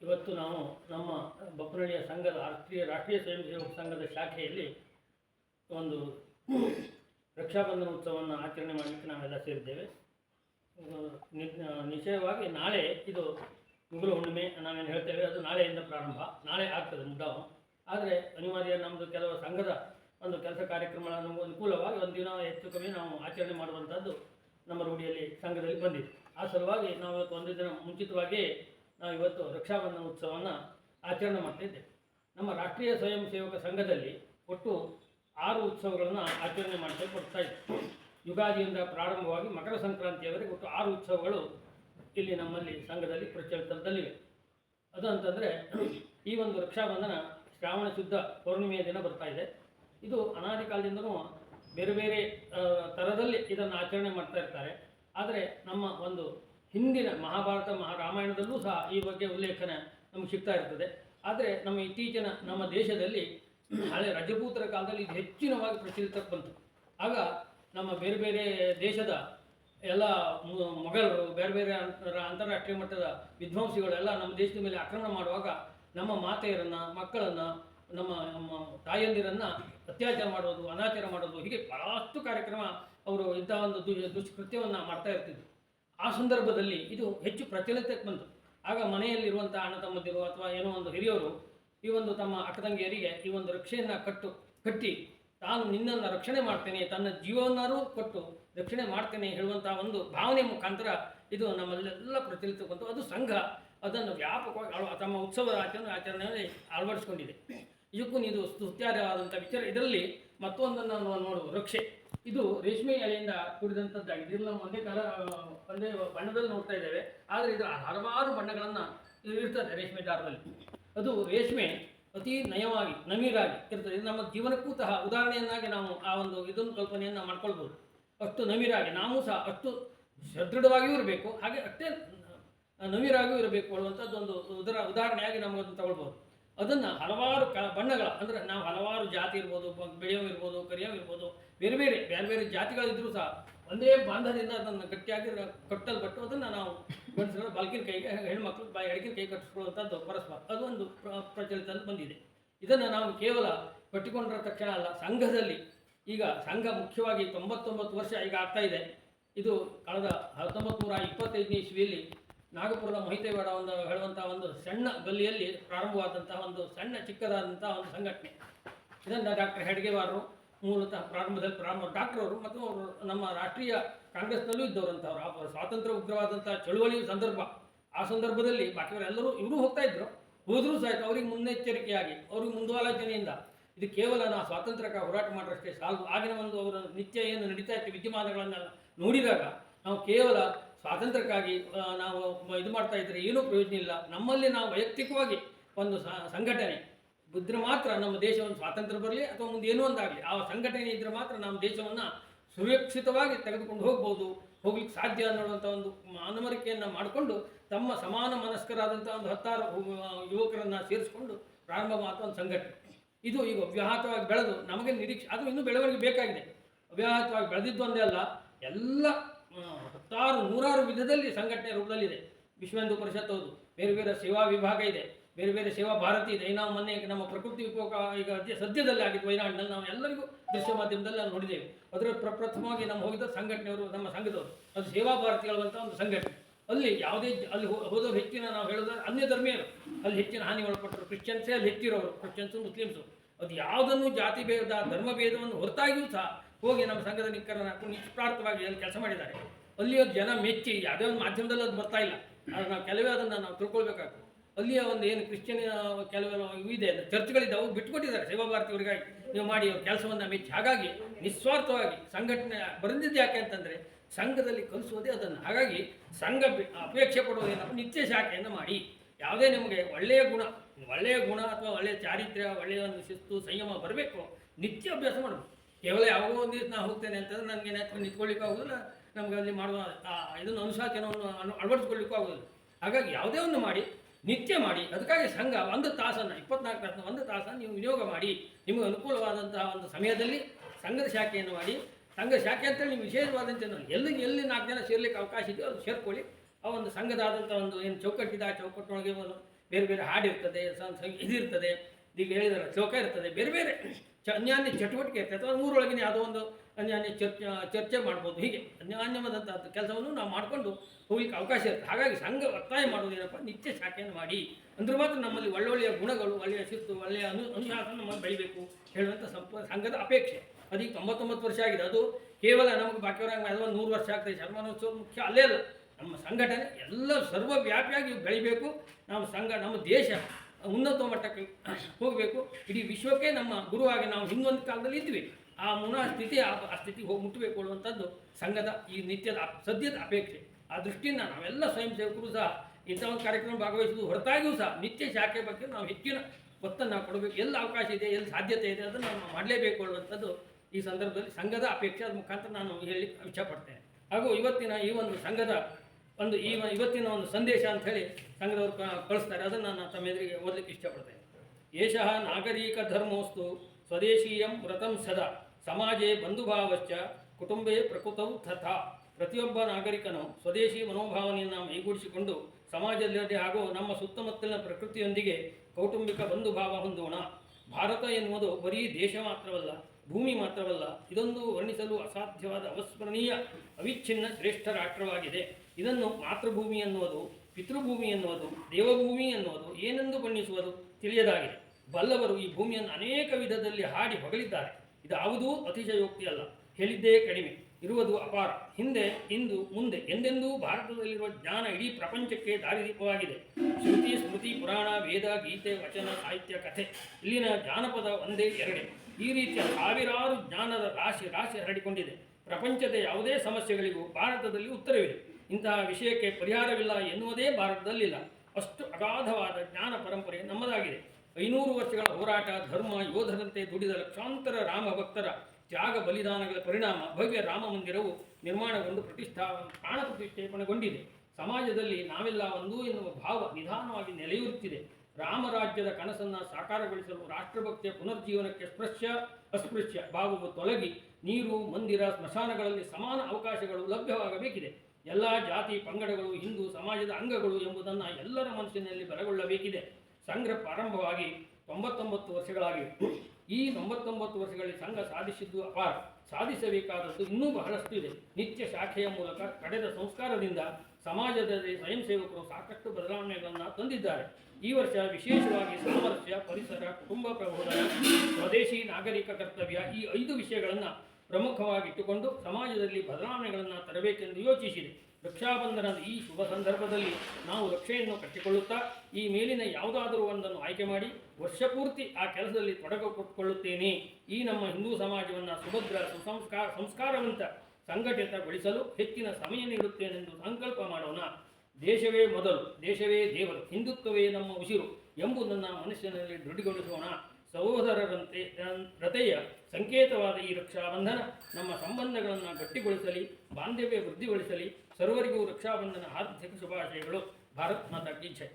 ಇವತ್ತು ನಾವು ನಮ್ಮ ಬಪ್ಪನಹಳ್ಳಿಯ ಸಂಘದ ರಾಷ್ಟ್ರೀಯ ರಾಷ್ಟ್ರೀಯ ಸ್ವಯಂ ಸೇವಕ ಸಂಘದ ಶಾಖೆಯಲ್ಲಿ ಒಂದು ರಕ್ಷಾಬಂಧನ ಉತ್ಸವವನ್ನು ಆಚರಣೆ ಮಾಡಲಿಕ್ಕೆ ನಾವೆಲ್ಲ ಸೇರಿದ್ದೇವೆ. ನಿಶ್ಚಯವಾಗಿ ನಾಳೆ ಇದು ಮುಗುಲು ಹುಣ್ಣಿಮೆ ನಾವೇನು ಹೇಳ್ತೇವೆ, ಅದು ನಾಳೆಯಿಂದ ಪ್ರಾರಂಭ. ನಾಳೆ ಆಗ್ತದೆ ಮುದ್ದಾವು ಆದರೆ ಅನಿವಾರ್ಯ ನಮ್ಮದು ಕೆಲವು ಸಂಘದ ಒಂದು ಕೆಲಸ ಕಾರ್ಯಕ್ರಮ ನಮಗೆ ಅನುಕೂಲವಾಗಿ ಒಂದು ದಿನ ಹೆಚ್ಚು ಕಮ್ಮಿ ನಾವು ಆಚರಣೆ ಮಾಡುವಂಥದ್ದು ನಮ್ಮ ರೂಢಿಯಲ್ಲಿ ಸಂಘದಲ್ಲಿ ಬಂದಿದೆ. ಆ ಸಲುವಾಗಿ ನಾವು ಒಂದು ದಿನ ಮುಂಚಿತವಾಗಿಯೇ ನಾವು ಇವತ್ತು ರಕ್ಷಾಬಂಧನ ಉತ್ಸವವನ್ನು ಆಚರಣೆ ಮಾಡ್ತಾ ಇದ್ದೇವೆ ನಮ್ಮ ರಾಷ್ಟ್ರೀಯ ಸ್ವಯಂ ಸೇವಕ ಸಂಘದಲ್ಲಿ ಒಟ್ಟು ಆರು ಉತ್ಸವಗಳನ್ನು ಆಚರಣೆ ಮಾಡ್ತಾ ಕೊಡ್ತಾ ಇದ್ದೀವಿ ಯುಗಾದಿಯಿಂದ ಪ್ರಾರಂಭವಾಗಿ ಮಕರ ಸಂಕ್ರಾಂತಿಯವರೆಗೆ ಒಟ್ಟು ಆರು ಉತ್ಸವಗಳು ಇಲ್ಲಿ ನಮ್ಮಲ್ಲಿ ಸಂಘದಲ್ಲಿ ಪ್ರಚಲಿತದಲ್ಲಿವೆ. ಅದು ಅಂತಂದರೆ ಈ ಒಂದು ರಕ್ಷಾಬಂಧನ ಶ್ರಾವಣ ಶುದ್ಧ ಪೌರ್ಣಿಮೆಯ ದಿನ ಬರ್ತಾ ಇದೆ. ಇದು ಅನಾದಿ ಕಾಲದಿಂದಲೂ ಬೇರೆ ಬೇರೆ ಥರದಲ್ಲಿ ಇದನ್ನು ಆಚರಣೆ ಮಾಡ್ತಾ ಇರ್ತಾರೆ. ಆದರೆ ನಮ್ಮ ಒಂದು ಹಿಂದಿನ ಮಹಾಭಾರತ, ಮಹಾರಾಮಾಯಣದಲ್ಲೂ ಸಹ ಈ ಬಗ್ಗೆ ಉಲ್ಲೇಖನ ನಮಗೆ ಸಿಗ್ತಾ ಇರ್ತದೆ. ಆದರೆ ನಮ್ಮ ಇತ್ತೀಚಿನ ನಮ್ಮ ದೇಶದಲ್ಲಿ ಹಳೆ ರಜಪೂತರ ಕಾಲದಲ್ಲಿ ಇದು ಹೆಚ್ಚಿನವಾಗಿ ಪ್ರಚಲಿತಕ್ಕೆ ಬಂತು. ಆಗ ನಮ್ಮ ಬೇರೆ ಬೇರೆ ದೇಶದ ಎಲ್ಲ ಮೊಘಲರು, ಬೇರೆ ಬೇರೆ ಅಂತರ- ಅಂತಾರಾಷ್ಟ್ರೀಯ ಮಟ್ಟದ ವಿದ್ವಾಂಸಿಗಳೆಲ್ಲ ನಮ್ಮ ದೇಶದ ಮೇಲೆ ಆಕ್ರಮಣ ಮಾಡುವಾಗ ನಮ್ಮ ಮಾತೆಯರನ್ನು, ಮಕ್ಕಳನ್ನು, ನಮ್ಮ ನಮ್ಮ ತಾಯಂದಿರನ್ನು ಅತ್ಯಾಚಾರ ಮಾಡೋದು, ಅನಾಚಾರ ಮಾಡೋದು ಹೀಗೆ ಬಹಳಷ್ಟು ಕಾರ್ಯಕ್ರಮ ಅವರು ಇಂಥ ಒಂದು ದುಷ್ಕೃತ್ಯವನ್ನು ಮಾಡ್ತಾ ಇರ್ತಿದ್ರು. ಆ ಸಂದರ್ಭದಲ್ಲಿ ಇದು ಹೆಚ್ಚು ಪ್ರಚಲಿತಕ್ಕೆ ಬಂತು. ಆಗ ಮನೆಯಲ್ಲಿರುವಂಥ ಅಣ್ಣ ತಮ್ಮದಿರು ಅಥವಾ ಏನೋ ಒಂದು ಹಿರಿಯರು ಈ ಒಂದು ತಮ್ಮ ಅಕ್ಕ ತಂಗಿಯರಿಗೆ ಈ ಒಂದು ರಕ್ಷೆಯನ್ನು ಕಟ್ಟು, ಕಟ್ಟಿ, ತಾನು ನಿನ್ನನ್ನು ರಕ್ಷಣೆ ಮಾಡ್ತೇನೆ, ತನ್ನ ಜೀವನರೂ ಕೊಟ್ಟು ರಕ್ಷಣೆ ಮಾಡ್ತೇನೆ ಹೇಳುವಂಥ ಒಂದು ಭಾವನೆ ಮುಖಾಂತರ ಇದು ನಮ್ಮಲ್ಲೆಲ್ಲ ಪ್ರಚಲಿತ ಬಂತು. ಅದು ಸಂಘ. ಅದನ್ನು ವ್ಯಾಪಕವಾಗಿ ತಮ್ಮ ಉತ್ಸವದ ಆಚರಣೆ, ಆಚರಣೆಯಲ್ಲಿ ಅಳವಡಿಸಿಕೊಂಡಿದೆ. ಇದಕ್ಕೂ ಇದು ಸ್ತುತ್ಯಾರ್ಹವಾದಂಥ ವಿಚಾರ. ಇದರಲ್ಲಿ ಮತ್ತೊಂದನ್ನು ನಾವು ನೋಡುವ ರಕ್ಷೆ. ಇದು ರೇಷ್ಮೆ ಎಲೆಯಿಂದ ಕೂಡಿದಂಥದ್ದಾಗಿದೆ ಇದನ್ನು ಒಂದೇ ಕಲ ಒಂದೇ ಬಣ್ಣದಲ್ಲಿ ನೋಡ್ತಾ ಇದ್ದೇವೆ. ಆದರೆ ಇದರ ಹಲವಾರು ಬಣ್ಣಗಳನ್ನು ಇರ್ತದೆ ರೇಷ್ಮೆ ದಾರದಲ್ಲಿ ಅದು ರೇಷ್ಮೆ ಅತಿ ನಯವಾಗಿ ನಮೀರಾಗಿ ಇರ್ತದೆ. ಇದು ನಮ್ಮ ಜೀವನಕ್ಕೂ ಸಹ ಉದಾಹರಣೆಯನ್ನಾಗಿ ನಾವು ಆ ಒಂದು ಇದನ್ನು ಕಲ್ಪನೆಯನ್ನು ಮಾಡ್ಕೊಳ್ಬೋದು. ಅಷ್ಟು ನಮೀರಾಗಿ ನಾವು ಸಹ ಅಷ್ಟು ಸದೃಢವಾಗಿಯೂ ಇರಬೇಕು. ಹಾಗೆ ಅಷ್ಟೇ ನಮೀರಾಗಿಯೂ ಇರಬೇಕು ಅನ್ನುವಂಥದ್ದು ಒಂದು ಉದರ, ಉದಾಹರಣೆಯಾಗಿ ನಮಗದನ್ನು ತಗೊಳ್ಬೋದು. ಅದನ್ನು ಹಲವಾರು ಕ, ಬಣ್ಣಗಳ, ಅಂದರೆ ನಾವು ಹಲವಾರು ಜಾತಿ ಇರ್ಬೋದು, ಬ- ಬೆಳೆಯವ್ ಇರ್ಬೋದು, ಕರಿಯೋ ಇರ್ಬೋದು, ಬೇರೆ ಬೇರೆ ಬೇರೆ ಬೇರೆ ಜಾತಿಗಳಿದ್ದರೂ ಸಹ ಒಂದೇ ಬಾಂಧವ್ಯದಿಂದ ಅದನ್ನು ಗಟ್ಟಿಯಾಗಿ ಕಟ್ಟಲು ಕಟ್ಟಲ್ಪಟ್ಟು ಅದನ್ನು ನಾವು ಬಾಲ್ಕಿನ ಕೈಗೆ, ಹೆಣ್ಮಕ್ಳು ಬಾ, ಎಡಕಿನ ಕೈ ಕಟ್ಟಿಸ್ಕೊಳ್ಳುವಂಥದ್ದು ಪರಸ್ಪರ. ಅದೊಂದು ಒಂದು ಪ್ರ- ಪ್ರಚಲಿತದಲ್ಲಿ ಬಂದಿದೆ. ಇದನ್ನು ನಾವು ಕೇವಲ ಕಟ್ಟಿಕೊಂಡ್ರ ತಕ್ಷಣ ಅಲ್ಲ, ಸಂಘದಲ್ಲಿ ಈಗ ಸಂಘ ಮುಖ್ಯವಾಗಿ ತೊಂಬತ್ತೊಂಬತ್ತು ವರ್ಷ ಈಗ ಆಗ್ತಾ ಇದೆ. ಇದು ಕಳೆದ ಹತ್ತೊಂಬತ್ತು ನೂರ ಇಪ್ಪತ್ತೈದನೇ ಇಸ್ವಿಯಲ್ಲಿ ನಾಗಪುರದ ಮೊಹಿತೇಗೌಡ ಒಂದು ಹೇಳುವಂಥ ಒಂದು ಸಣ್ಣ ಗಲ್ಲಿಯಲ್ಲಿ ಪ್ರಾರಂಭವಾದಂತಹ ಒಂದು ಸಣ್ಣ ಚಿಕ್ಕದಾದಂತಹ ಒಂದು ಸಂಘಟನೆ. ಇದನ್ನು ಡಾಕ್ಟರ್ ಹೆಡ್ಗೆವಾರರು ಮೂಲತಃ ಪ್ರಾರಂಭದಲ್ಲಿ ಪ್ರಾರಂಭ ಡಾಕ್ಟರ್ ಅವರು ಮತ್ತು ಅವರು ನಮ್ಮ ರಾಷ್ಟ್ರೀಯ ಕಾಂಗ್ರೆಸ್ನಲ್ಲೂ ಇದ್ದವರಂಥವ್ರು ಆ ಸ್ವಾತಂತ್ರ್ಯ ಉಗ್ರವಾದಂಥ ಚಳುವಳಿಯ ಸಂದರ್ಭ. ಆ ಸಂದರ್ಭದಲ್ಲಿ ಬಾಕಿಯವರೆಲ್ಲರೂ ಇವರು ಹೋಗ್ತಾ ಇದ್ರು. ಹೋದರೂ ಸಹಿತ ಅವ್ರಿಗೆ ಮುನ್ನೆಚ್ಚರಿಕೆಯಾಗಿ, ಅವ್ರಿಗೆ ಮುಂದುವಾಲೋಚನೆಯಿಂದ ಇದು ಕೇವಲ ನಾವು ಸ್ವಾತಂತ್ರ್ಯಕ್ಕೆ ಹೋರಾಟ ಮಾಡೋಷ್ಟೇ ಸಾಲದು. ಆಗಿನ ಒಂದು ಅವರ ನಿತ್ಯ ಏನು ನಡೀತಾ ಇತ್ತು ವಿದ್ಯಮಾನಗಳನ್ನೆಲ್ಲ ನೋಡಿದಾಗ ನಾವು ಕೇವಲ ಸ್ವಾತಂತ್ರ್ಯಕ್ಕಾಗಿ ನಾವು ಇದು ಮಾಡ್ತಾ ಇದ್ರೆ ಏನೂ ಪ್ರಯೋಜನ ಇಲ್ಲ. ನಮ್ಮಲ್ಲಿ ನಾವು ವೈಯಕ್ತಿಕವಾಗಿ ಒಂದು ಸಂಘಟನೆ ಇದ್ರೆ ಮಾತ್ರ ನಮ್ಮ ದೇಶವನ್ನು ಸ್ವಾತಂತ್ರ್ಯ ಬರಲಿ ಅಥವಾ ಮುಂದೆ ಏನೋ ಒಂದಾಗಲಿ, ಆ ಸಂಘಟನೆ ಇದ್ದರೆ ಮಾತ್ರ ನಮ್ಮ ದೇಶವನ್ನು ಸುರಕ್ಷಿತವಾಗಿ ತೆಗೆದುಕೊಂಡು ಹೋಗ್ಬೋದು, ಹೋಗ್ಲಿಕ್ಕೆ ಸಾಧ್ಯ ಅನ್ನೋಂಥ ಒಂದು ಮನವರಿಕೆಯನ್ನು ಮಾಡಿಕೊಂಡು ತಮ್ಮ ಸಮಾನ ಮನಸ್ಕರಾದಂಥ ಒಂದು ಹತ್ತಾರು ಯುವಕರನ್ನು ಸೇರಿಸಿಕೊಂಡು ಪ್ರಾರಂಭವಾದ ಒಂದು ಸಂಘಟನೆ. ಇದು ಈಗ ಅವ್ಯಾಹತವಾಗಿ ಬೆಳೆದು ನಮಗೆ ನಿರೀಕ್ಷೆ, ಅದು ಇನ್ನೂ ಬೆಳವಣಿಗೆ ಬೇಕಾಗಿದೆ. ಅವ್ಯಾಹತವಾಗಿ ಬೆಳೆದಿದ್ದು ಒಂದೇ ಅಲ್ಲ, ಎಲ್ಲ ಹತ್ತಾರು ನೂರಾರು ವಿಧದಲ್ಲಿ ಸಂಘಟನೆ ರೂಪದಲ್ಲಿದೆ. ವಿಶ್ವ ಹಿಂದೂ ಪರಿಷತ್ ಹೌದು ಬೇರೆ ಬೇರೆ ಸೇವಾ ವಿಭಾಗ ಇದೆ. ಬೇರೆ ಬೇರೆ ಸೇವಾ ಭಾರತಿ ಇದೆ. ನಾವು ಮೊನ್ನೆ ನಮ್ಮ ಪ್ರಕೃತಿ ವಿಕೋಪ ಈಗ ಅದೇ ಸದ್ಯದಲ್ಲಿ ಆಗಿದ್ದು ವಯನಾಡಿನಲ್ಲಿ ನಾವು ಎಲ್ಲರಿಗೂ ದೃಶ್ಯ ಮಾಧ್ಯಮದಲ್ಲಿ ನಾವು ನೋಡಿದ್ದೇವೆ. ಅದರ ಪ್ರಪ್ರಥಮವಾಗಿ ನಮ್ಮ ಹೋಗಿದ್ದ ಸಂಘಟನೆಯವರು ನಮ್ಮ ಸಂಘದವರು. ಅದು ಸೇವಾ ಭಾರತಿಗಳಂತ ಒಂದು ಸಂಘಟನೆ. ಅಲ್ಲಿ ಯಾವುದೇ ಅಲ್ಲಿ ಹೋದವರು ಹೆಚ್ಚಿನ ನಾವು ಹೇಳೋದಾದ್ರೆ ಅನ್ಯ ಧರ್ಮೀಯರು. ಅಲ್ಲಿ ಹೆಚ್ಚಿನ ಹಾನಿ ಒಳಪಟ್ಟರು ಕ್ರಿಶ್ಚಿಯನ್ಸೇ ಅಲ್ಲಿ ಹೆಚ್ಚಿರೋರು. Christians Muslims. ಅದು ಯಾವುದನ್ನು ಜಾತಿ ಭೇದ, ಧರ್ಮ ಭೇದವನ್ನು ಹೊರತಾಗಿಯೂ ಸಹ ಹೋಗಿ ನಮ್ಮ ಸಂಘದ ನಿಕ್ಕರನ್ನು ನಿಷ್ಪ್ರಾರ್ಥವಾಗಿ ಅಲ್ಲಿ ಕೆಲಸ ಮಾಡಿದ್ದಾರೆ. ಅಲ್ಲಿಯ ಜನ ಮೆಚ್ಚಿ, ಯಾವುದೇ ಒಂದು ಮಾಧ್ಯಮದಲ್ಲಿ ಅದು ಬರ್ತಾ ಇಲ್ಲ. ಆದರೆ ನಾವು ಕೆಲವೇ ಅದನ್ನು ನಾವು ತಿಳ್ಕೊಳ್ಬೇಕಾಗ್ತದೆ. ಅಲ್ಲಿಯ ಒಂದು ಏನು ಕ್ರಿಶ್ಚಿಯನ್ ಕೆಲವೆಲ್ಲ ಇದೆ ಚರ್ಚ್ಗಳಿದೆ, ಅವು ಬಿಟ್ಟುಕೊಟ್ಟಿದ್ದಾರೆ ಸೇವಾ ಭಾರತಿಯವರಿಗಾಗಿ ನೀವು ಮಾಡಿ ಅವ್ರ ಕೆಲಸವನ್ನು ಮೆಚ್ಚಿ. ಹಾಗಾಗಿ ನಿಸ್ವಾರ್ಥವಾಗಿ ಸಂಘಟನೆ ಬರೆದಿದ್ದು ಯಾಕೆ ಅಂತಂದರೆ ಸಂಘದಲ್ಲಿ ಕಲಿಸುವುದೇ ಅದನ್ನು. ಹಾಗಾಗಿ ಸಂಘ ಅಪೇಕ್ಷೆ ಪಡುವುದೇನಪ್ಪ ನಿತ್ಯ ಶಾಖೆಯನ್ನು ಮಾಡಿ. ಯಾವುದೇ ನಿಮಗೆ ಒಳ್ಳೆಯ ಗುಣ ಒಳ್ಳೆಯ ಗುಣ ಅಥವಾ ಒಳ್ಳೆಯ ಚಾರಿತ್ರ್ಯ, ಒಳ್ಳೆಯ ಒಂದು ಶಿಸ್ತು, ಸಂಯಮ ಬರಬೇಕು, ನಿತ್ಯ ಅಭ್ಯಾಸ ಮಾಡಬೇಕು. ಕೇವಲ ಯಾವಾಗೋ ಒಂದು ದಿವಸ ನಾನು ಹೋಗ್ತೇನೆ ಅಂತಂದ್ರೆ ನನಗೆ ನಿಂತ್ಕೊಳ್ಳಿಕ್ಕೆ ಆಗೋದಿಲ್ಲ ನಮಗೆ ಅಲ್ಲಿ ಮಾಡುವ ಇದನ್ನು ಅನುಸಾಚನವನ್ನು ಅನು, ಅಳವಡಿಸ್ಕೊಳ್ಳಿಕ್ಕೂ ಆಗೋದಿಲ್ಲ ಹಾಗಾಗಿ ಯಾವುದೇ ಒಂದು ಮಾಡಿ, ನಿತ್ಯ ಮಾಡಿ, ಅದಕ್ಕಾಗಿ ಸಂಘ ಒಂದು ತಾಸನ್ನು, ಇಪ್ಪತ್ನಾಲ್ಕು ತಾಸನ್ನು, ಒಂದು ತಾಸನ್ನು ನೀವು ವಿನಿಯೋಗ ಮಾಡಿ, ನಿಮಗೆ ಅನುಕೂಲವಾದಂತಹ ಒಂದು ಸಮಯದಲ್ಲಿ ಸಂಘದ ಶಾಖೆಯನ್ನು ಮಾಡಿ, ಸಂಘ ಶಾಖೆ ಅಂತೇಳಿ ನೀವು ವಿಶೇಷವಾದಂತೆ ಎಲ್ಲಿ ಎಲ್ಲಿ ನಾಲ್ಕು ಜನ ಸೇರ್ಲಿಕ್ಕೆ ಅವಕಾಶ ಇದೆಯೋ ಅದು ಸೇರ್ಕೊಳ್ಳಿ. ಆ ಒಂದು ಸಂಘದಾದಂಥ ಒಂದು ಏನು ಚೌಕಟ್ಟಿದೆ, ಆ ಚೌಕಟ್ಟಿನೊಳಗೆ ಬೇರೆ ಬೇರೆ ಹಾಡಿರ್ತದೆ ಇದಿರ್ತದೆ. ಈಗ ಹೇಳಿದ್ರೆ ಚೌಕ ಇರ್ತದೆ, ಬೇರೆ ಬೇರೆ. ಚ ಅನ್ಯಾನ್ಯ ಚಟುವಟಿಕೆ ಇರ್ತೈತೆ ಅದು ಊರೊಳಗಿನ ಯಾವುದೋ ಒಂದು ಅನ್ಯಾನ್ಯ ಚರ್ಚೆ ಚರ್ಚೆ ಮಾಡ್ಬೋದು. ಹೀಗೆ ಅನ್ಯಾನ್ಯವಾದಂಥ ಕೆಲಸವನ್ನು ನಾವು ಮಾಡಿಕೊಂಡು ಹೋಗ್ಲಿಕ್ಕೆ ಅವಕಾಶ ಇರುತ್ತೆ. ಹಾಗಾಗಿ ಸಂಘ ಒತ್ತಾಯ ಮಾಡೋದೇನಪ್ಪ ನಿತ್ಯ ಶಾಖೆಯನ್ನು ಮಾಡಿ. ಅಂದ್ರೆ ಮಾತ್ರ ನಮ್ಮಲ್ಲಿ ಒಳ್ಳೊಳ್ಳೆಯ ಗುಣಗಳು, ಒಳ್ಳೆಯ ಶಿಸ್ತು, ಒಳ್ಳೆಯ ಅನು ಅನುಶಾಸನ ನಮ್ಮಲ್ಲಿ ಬೆಳಿಬೇಕು ಹೇಳುವಂಥ ಸಂಪ ಸಂಘದ ಅಪೇಕ್ಷೆ. ಅದೀಗ ತೊಂಬತ್ತೊಂಬತ್ತು ವರ್ಷ ಆಗಿದೆ. ಅದು ಕೇವಲ ನಮಗೆ ಬಾಕಿಯವರಾಗ ಒಂದು ನೂರು ವರ್ಷ ಆಗ್ತದೆ. ಶರ್ಮಾನೋತ್ಸವ ಮುಖ್ಯ ಅಲ್ಲೇ ಅಲ್ಲ. ನಮ್ಮ ಸಂಘಟನೆ ಎಲ್ಲ ಸರ್ವವ್ಯಾಪಿಯಾಗಿ ಬೆಳಿಬೇಕು. ನಮ್ಮ ಸಂಘ, ನಮ್ಮ ದೇಶ ಉನ್ನತ ಮಟ್ಟಕ್ಕೆ ಹೋಗಬೇಕು. ಇಡೀ ವಿಶ್ವಕ್ಕೆ ನಮ್ಮ ಗುರುವಾಗಿ ನಾವು ಹಿಂದೊಂದು ಕಾಲದಲ್ಲಿ ಇದ್ವಿ. ಆ ಮುನಾ ಸ್ಥಿತಿ, ಆ ಸ್ಥಿತಿಗೆ ಹೋಗಿ ಮುಟ್ಟಬೇಕು ಅನ್ನುವಂಥದ್ದು ಸಂಘದ ಈ ನಿತ್ಯದ ಸದ್ಯದ ಅಪೇಕ್ಷೆ. ಆ ದೃಷ್ಟಿಯಿಂದ ನಾವೆಲ್ಲ ಸ್ವಯಂ ಸೇವಕರು ಸಹ ಇಂಥ ಒಂದು ಕಾರ್ಯಕ್ರಮ ಭಾಗವಹಿಸುವುದು ಹೊರತಾಗಿಯೂ ಸಹ ನಿತ್ಯ ಶಾಖೆ ಬಗ್ಗೆ ನಾವು ಹೆಚ್ಚಿನ ಒತ್ತನ್ನು ಕೊಡಬೇಕು. ಎಲ್ಲಿ ಅವಕಾಶ ಇದೆ, ಎಲ್ಲಿ ಸಾಧ್ಯತೆ ಇದೆ ಅದನ್ನು ನಾವು ಮಾಡಲೇಬೇಕು ಅನ್ನುವಂಥದ್ದು ಈ ಸಂದರ್ಭದಲ್ಲಿ ಸಂಘದ ಅಪೇಕ್ಷೆ ಅದ್ರ ಮುಖಾಂತರ ನಾನು ಹೇಳಿ ಇಚ್ಛಪಡ್ತೇನೆ ಹಾಗೂ ಇವತ್ತಿನ ಈ ಒಂದು ಸಂಘದ ಒಂದು ಈ ಇವತ್ತಿನ ಒಂದು ಸಂದೇಶ ಅಂತ ಹೇಳಿ ಸಂಘದವರು ಕಳಿಸ್ತಾರೆ. ಅದನ್ನು ನಾನು ತಮ್ಮ ಎದುರಿಗೆ ಓದಲಿಕ್ಕೆ ಇಷ್ಟಪಡ್ತೇನೆ. ಏಷಃ ನಾಗರಿಕ ಧರ್ಮೋಸ್ತು ಸ್ವದೇಶೀಯಂ ವ್ರತಂ ಸದಾ. ಸಮಾಜೇ ಬಂಧುಭಾವಶ್ಚ ಕುಟುಂಬೇ ಪ್ರಕೃತವು ತಥಾ. ಪ್ರತಿಯೊಬ್ಬ ನಾಗರಿಕನು ಸ್ವದೇಶಿ ಮನೋಭಾವನೆಯನ್ನು ಮೈಗೂಡಿಸಿಕೊಂಡು ಸಮಾಜದಲ್ಲಿ ಹಾಗೂ ನಮ್ಮ ಸುತ್ತಮುತ್ತಲಿನ ಪ್ರಕೃತಿಯೊಂದಿಗೆ ಕೌಟುಂಬಿಕ ಬಂಧುಭಾವ ಹೊಂದೋಣ. ಭಾರತ ಎನ್ನುವುದು ಬರೀ ದೇಶ ಮಾತ್ರವಲ್ಲ ಭೂಮಿ ಮಾತ್ರವಲ್ಲ, ಇದೊಂದು ವರ್ಣಿಸಲು ಅಸಾಧ್ಯವಾದ ಅವಸ್ಮರಣೀಯ, ಅವಿಚ್ಛಿನ್ನ ಶ್ರೇಷ್ಠ ರಾಷ್ಟ್ರವಾಗಿದೆ. ಇದನ್ನು ಮಾತೃಭೂಮಿ ಎನ್ನುವುದು, ಪಿತೃಭೂಮಿ ಎನ್ನುವುದು, ದೇವಭೂಮಿ ಎನ್ನುವುದು ಏನೆಂದು ಬಣ್ಣಿಸುವುದು ತಿಳಿಯದಾಗಿದೆ. ಬಲ್ಲವರು ಈ ಭೂಮಿಯನ್ನು ಅನೇಕ ವಿಧದಲ್ಲಿ ಹಾಡಿ ಹೊಗಳಿದ್ದಾರೆ. ಇದಾವುದೂ ಅತಿಶಯೋಕ್ತಿ ಅಲ್ಲ. ಹೇಳಿದ್ದೇ ಕಡಿಮೆ. ಇರುವುದು ಅಪಾರ. ಹಿಂದೆ, ಇಂದು, ಮುಂದೆ ಎಂದೆಂದೂ ಭಾರತದಲ್ಲಿರುವ ಜ್ಞಾನ ಇಡೀ ಪ್ರಪಂಚಕ್ಕೆ ದಾರಿದೀಪವಾಗಿದೆ. ಶ್ರುತಿ, ಸ್ಮೃತಿ, ಪುರಾಣ, ವೇದ, ಗೀತೆ, ವಚನ, ಸಾಹಿತ್ಯ, ಕಥೆ. ಇಲ್ಲಿನ ಜಾನಪದ ಒಂದೇ ಎರಡೇ. ಈ ರೀತಿಯ ಸಾವಿರಾರು ಜ್ಞಾನದ ರಾಶಿ ರಾಶಿ ಹರಡಿಕೊಂಡಿದೆ. ಪ್ರಪಂಚದ ಯಾವುದೇ ಸಮಸ್ಯೆಗಳಿಗೂ ಭಾರತದಲ್ಲಿ ಉತ್ತರವಿದೆ. ಇಂತಹ ವಿಷಯಕ್ಕೆ ಪರಿಹಾರವಿಲ್ಲ ಎನ್ನುವುದೇ ಭಾರತದಲ್ಲಿಲ್ಲ. ಅಷ್ಟು ಅಗಾಧವಾದ ಜ್ಞಾನ ಪರಂಪರೆ ನಮ್ಮದಾಗಿದೆ. ಐನೂರು ವರ್ಷಗಳ ಹೋರಾಟ, ಧರ್ಮ, ಯೋಧರಂತೆ ದುಡಿದ ಲಕ್ಷಾಂತರ ರಾಮ ಭಕ್ತರ ತ್ಯಾಗ ಬಲಿದಾನಗಳ ಪರಿಣಾಮ ಭವ್ಯ ರಾಮ ಮಂದಿರವು ನಿರ್ಮಾಣಗೊಂಡು ಪ್ರತಿಷ್ಠಾ, ಪ್ರಾಣ ಪ್ರತಿಷ್ಠೇಪಣೆಗೊಂಡಿದೆ ಸಮಾಜದಲ್ಲಿ ನಾವೆಲ್ಲ ಒಂದು ಎನ್ನುವ ಭಾವ ನಿಧಾನವಾಗಿ ನೆಲೆಯೂರುತ್ತಿದೆ. ರಾಮರಾಜ್ಯದ ಕನಸನ್ನು ಸಾಕಾರಗೊಳಿಸಲು ರಾಷ್ಟ್ರಭಕ್ತಿಯ ಪುನರ್ಜೀವನಕ್ಕೆ ಸ್ಪೃಶ್ಯ, ಅಸ್ಪೃಶ್ಯ ಭಾವವು ತೊಲಗಿ ನೀರು, ಮಂದಿರ, ಸ್ಮಶಾನಗಳಲ್ಲಿ ಸಮಾನ ಅವಕಾಶಗಳು ಲಭ್ಯವಾಗಬೇಕಿದೆ. ಎಲ್ಲ ಜಾತಿ ಪಂಗಡಗಳು, ಹಿಂದೂ ಸಮಾಜದ ಅಂಗಗಳು ಎಂಬುದನ್ನು ಎಲ್ಲರ ಮನಸ್ಸಿನಲ್ಲಿ ಬಲಗೊಳ್ಳಬೇಕಿದೆ ಸಂಘ ಪ್ರಾರಂಭವಾಗಿ ತೊಂಬತ್ತೊಂಬತ್ತು ವರ್ಷಗಳಾಗಿವೆ. ಈ ತೊಂಬತ್ತೊಂಬತ್ತು ವರ್ಷಗಳಲ್ಲಿ ಸಂಘ ಸಾಧಿಸಿದ್ದು ಅಪಾರ. ಸಾಧಿಸಬೇಕಾದದ್ದು ಇನ್ನೂ ಬಹಳಷ್ಟು ಇದೆ. ನಿತ್ಯ ಶಾಖೆಯ ಮೂಲಕ ಕಡೆದ ಸಂಸ್ಕಾರದಿಂದ ಸಮಾಜದಲ್ಲಿ ಸ್ವಯಂ ಸೇವಕರು ಸಾಕಷ್ಟು ಬದಲಾವಣೆಗಳನ್ನು ತಂದಿದ್ದಾರೆ. ಈ ವರ್ಷ ವಿಶೇಷವಾಗಿ ಸಾಮರಸ್ಯ, ಪರಿಸರ, ಕುಟುಂಬ ಪ್ರಬೋಧನ, ಸ್ವದೇಶಿ ನಾಗರಿಕ ಕರ್ತವ್ಯ ಈ ಐದು ವಿಷಯಗಳನ್ನು ಪ್ರಮುಖವಾಗಿಟ್ಟುಕೊಂಡು ಸಮಾಜದಲ್ಲಿ ಬದಲಾವಣೆಗಳನ್ನು ತರಬೇಕೆಂದು ಯೋಚಿಸಿದೆ. ರಕ್ಷಾಬಂಧನದ ಈ ಶುಭ ಸಂದರ್ಭದಲ್ಲಿ ನಾವು ರಕ್ಷೆಯನ್ನು ಕಟ್ಟಿಕೊಳ್ಳುತ್ತಾ ಈ ಮೇಲಿನ ಯಾವುದಾದರೂ ಒಂದನ್ನು ಆಯ್ಕೆ ಮಾಡಿ ವರ್ಷಪೂರ್ತಿ ಆ ಕೆಲಸದಲ್ಲಿ ತೊಡಗಿಕೊಳ್ಳುತ್ತೇನೆ ಈ ನಮ್ಮ ಹಿಂದೂ ಸಮಾಜವನ್ನು ಸುಭದ್ರ ಸುಸಂಸ್ಕಾರ ಸಂಸ್ಕಾರವಂತ ಸಂಘಟಿತಗೊಳಿಸಲು ಹೆಚ್ಚಿನ ಸಮಯ ನೀಡುತ್ತೇನೆಂದು ಸಂಕಲ್ಪ ಮಾಡೋಣ. ದೇಶವೇ ಮೊದಲು, ದೇಶವೇ ದೇವರು, ಹಿಂದುತ್ವವೇ ನಮ್ಮ ಉಸಿರು ಎಂಬುದನ್ನು ಮನುಷ್ಯನಲ್ಲಿ ದೃಢಗೊಳಿಸೋಣ ಸಹೋದರರಂತೆ ರತೆಯ ಸಂಕೇತವಾದ ಈ ರಕ್ಷಾಬಂಧನ ನಮ್ಮ ಸಂಬಂಧಗಳನ್ನು ಗಟ್ಟಿಗೊಳಿಸಲಿ, ಬಾಂಧವ್ಯ ವೃದ್ಧಿಗೊಳಿಸಲಿ, ಸರ್ವರಿಗೂ ರಕ್ಷಾಬಂಧನ ಹಾರ್ದಿಕ ಶುಭಾಶಯಗಳು. ಭಾರತ್ ಮಾತಾ ಕಿ ಜೈ.